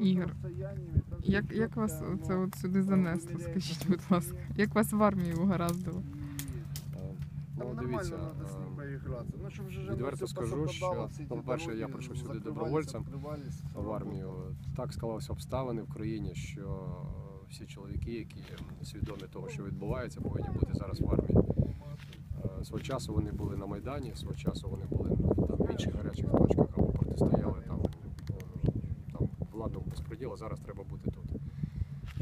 Ігор, Як, як вас це от сюди занесло, скажіть, будь ласка? Як вас в армію угораздило? Е, Ну, дивіться, е. Ну, відверто скажу, що, ну, по-перше, я прийшов сюди добровольцем в армію. Так склалися обставини в країні, що всі чоловіки, які свідомі того, що відбувається, повинні бути зараз в армії. Е, Свого часу вони були на Майдані, свого часу вони були там, в інших гарячих точках або протистояли там, там владному. Зараз треба бути тут.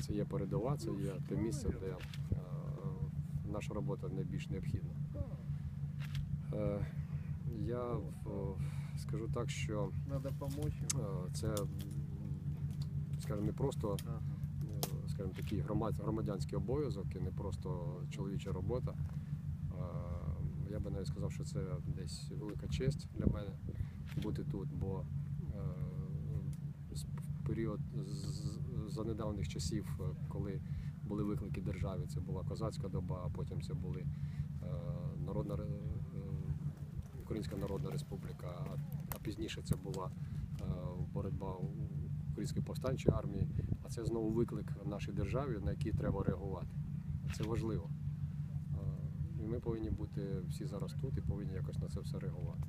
Це є передова, це є те місце, де е, наша робота найбільш необхідна. Е, я скажу так, що е, це, скажімо, не просто е, скажімо, такий громад- громадянський обов'язок і не просто чоловіча робота. Е, Я би навіть сказав, що це десь велика честь для мене бути тут, бо період за недавніх часів, е, коли були виклики державі, це була козацька доба, а потім це були е, народна е, Українська Народна Республіка, а- пізніше це була боротьба Української повстанчої армії. А це знову виклик нашій державі, на який треба реагувати. Це важливо. І ми повинні бути всі зараз тут і повинні якось на це все реагувати.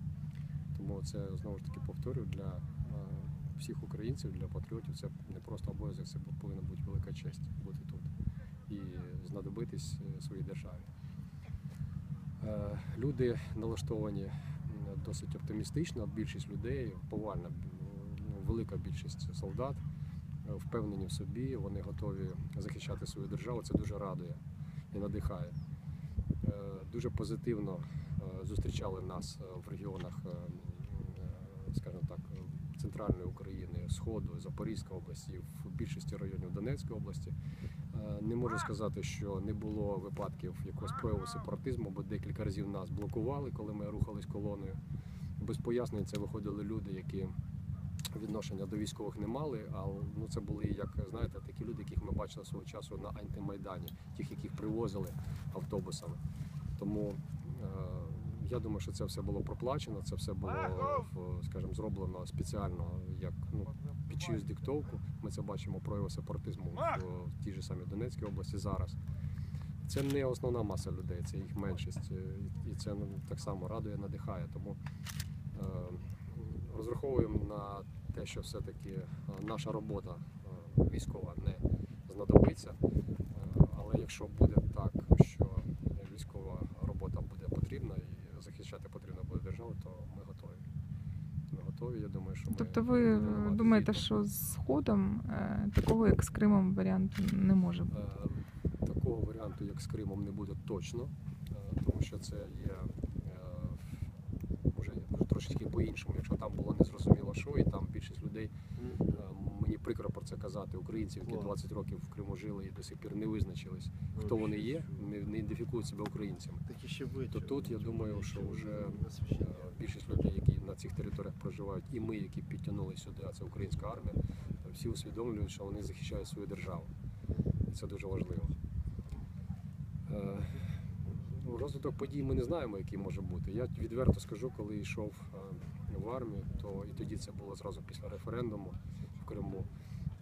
Тому це знову ж таки повторюю для всіх українців, для патріотів. Це не просто обов'язок, це повинна бути велика честь бути тут і знадобитись е, своїй державі. Е, Люди налаштовані досить оптимістично. Більшість людей повальна, ну, велика більшість солдат е, впевнені в собі, вони готові захищати свою державу. Це дуже радує і надихає. Дуже позитивно зустрічали нас в регіонах, скажімо так, центральної України, Сходу, Запорізької області, в більшості районів Донецької області. Е, Не можу сказати, що не було випадків якогось прояву сепаратизму, бо декілька разів нас блокували, коли ми рухались колоною. Без пояснень це виходили люди, які відношення до військових не мали, а ну це були як знаєте, такі люди, яких ми бачили свого часу на антимайдані, тих, яких привозили автобусами. Тому е, я думаю, що це все було проплачено, це все було скажімо, зроблено спеціально, як ну під чиюсь диктовку. Ми це бачимо прояви сепаратизму в, тій же самій Донецькій області зараз. Це не основна маса людей, це їх меншість, е, і це ну, так само радує, надихає. Тому е, розраховуємо на те, що все-таки е, наша робота військова не знадобиться. Але якщо буде так, що військова робота буде потрібна і захищати потрібно буде державу, то ми готові. Ми готові. Я думаю, що ми Тобто ви думаєте, звітно. що з Сходом е, такого, як з Кримом, варіанту не може бути? Е, Такого варіанту, як з Кримом, не буде точно, е, тому що це є е, вже, вже трошечки по-іншому. Якщо там було незрозуміло, що, і там більшість людей, е, мені прикро про це казати, українців, які 20 років в Криму жили і до сих пір не визначились, хто вони є, не, ідентифікують себе українцями. Так ще ви. То тут я думаю, що вже е, більшість людей, які на цих територіях проживають, і ми, які підтягнули сюди, а це українська армія, всі усвідомлюють, що вони захищають свою державу. І це дуже важливо. Е, ну, Розвиток подій ми не знаємо, який може бути. Я відверто скажу, коли йшов е, в армію, то і тоді це було зразу після референдуму Криму.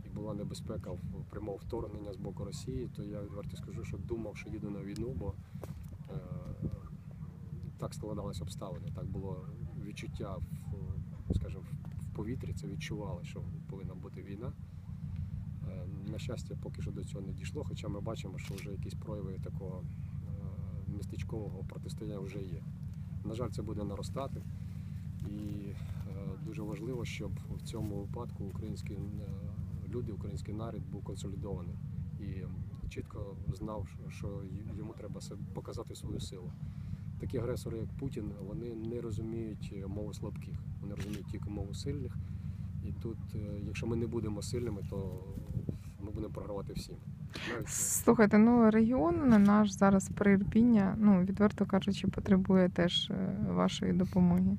І була небезпека прямого вторгнення з боку Росії, то я відверто скажу, що думав, що їду на війну, бо е, так складалися обставини. Так було відчуття в, скажімо, в повітрі, це відчували, що повинна бути війна. Е, На щастя, поки що до цього не дійшло, хоча ми бачимо, що вже якісь прояви такого е, містечкового протистояння вже є. На жаль, це буде наростати. І важливо, щоб в цьому випадку українські е, люди, український народ був консолідований і чітко знав, що- йому треба показати свою силу. Такі агресори, як Путін, вони не розуміють е, мову слабких, вони розуміють тільки мову сильних. І тут, е, якщо ми не будемо сильними, то ми будемо програвати всім. Слухайте, ну регіон наш зараз Прирпіння, ну відверто кажучи, потребує теж вашої допомоги,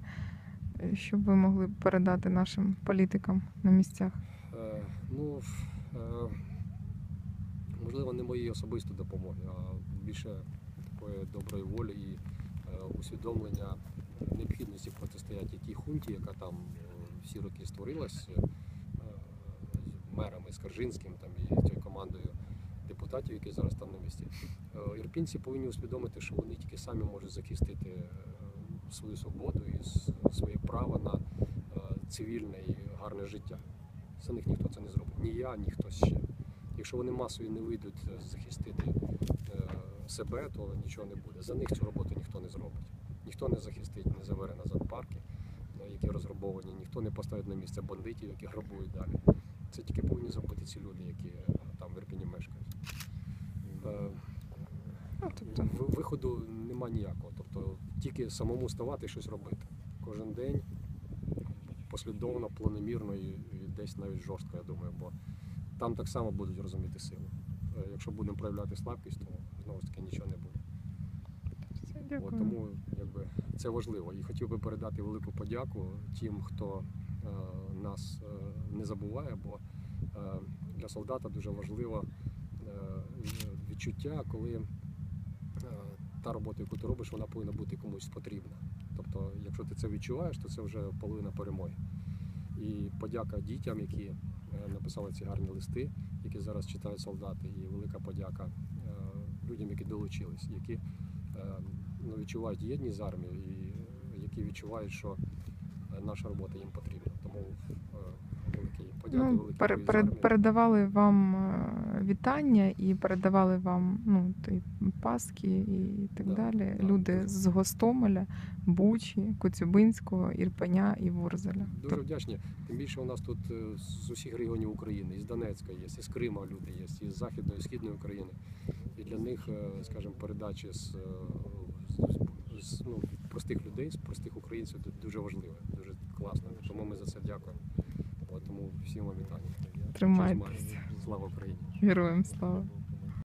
щоб ви могли передати нашим політикам на місцях. Е, ну, е, можливо, не моєї особистої допомоги, а більше такої доброї волі і е, усвідомлення необхідності протистояти тій хунті, яка там всі роки створилась. Е, мерами Скаржинським там і тією командою депутатів, які зараз там на місці. Ірпінці повинні усвідомити, що вони тільки самі можуть захистити свою свободу і своє право на е, цивільне і гарне життя. За них ніхто це не зробить. Ні я, ні хтось ще. Якщо вони масові не вийдуть е, захистити е, себе, то нічого не буде. За них цю роботу ніхто не зробить. Ніхто не захистить, не забере назад парки, які розграбовані, ніхто не поставить на місце бандитів, які грабують далі. Це тільки повинні зробити ці люди, які там в Ірпіні мешкають. Ну, тобто, Виходу нема ніякого. Тобто тільки самому ставати і щось робити. Кожен день послідовно, планомірно і, десь навіть жорстко, я думаю, бо там так само будуть розуміти силу. Е, Якщо будемо проявляти слабкість, то знову ж таки нічого не буде. все, От, тому якби, це важливо. І хотів би передати велику подяку тим, хто е, нас е, не забуває, бо е, для солдата дуже важливо е, відчуття, коли е, та робота, яку ти робиш, вона повинна бути комусь потрібна. Тобто, якщо ти це відчуваєш, то це вже половина перемоги. І подяка дітям, які е, написали ці гарні листи, які зараз читають солдати, і велика подяка е, людям, які долучились, які е, ну, відчувають єдність з армією і які відчувають, що наша робота їм потрібна. Тому великий подяка, Ну, великий передавали вам вітання і передавали вам ну, і і так Да, далі. да, Люди дуже. з Гостомеля, Бучі, Коцюбинського, Ірпеня і Ворзеля. Дуже вдячні. Тим більше у нас тут е, з усіх регіонів України, із Донецька є, із Крима люди є, із Західної, Східної України. І для них, е, скажімо, передачі з, е, з, з ну, простих людей, з простих українців дуже важливе, дуже класно. Тому ми за це дякуємо. От, тому всім вам вітання. Тримайтеся. Слава Україні! Героям слава.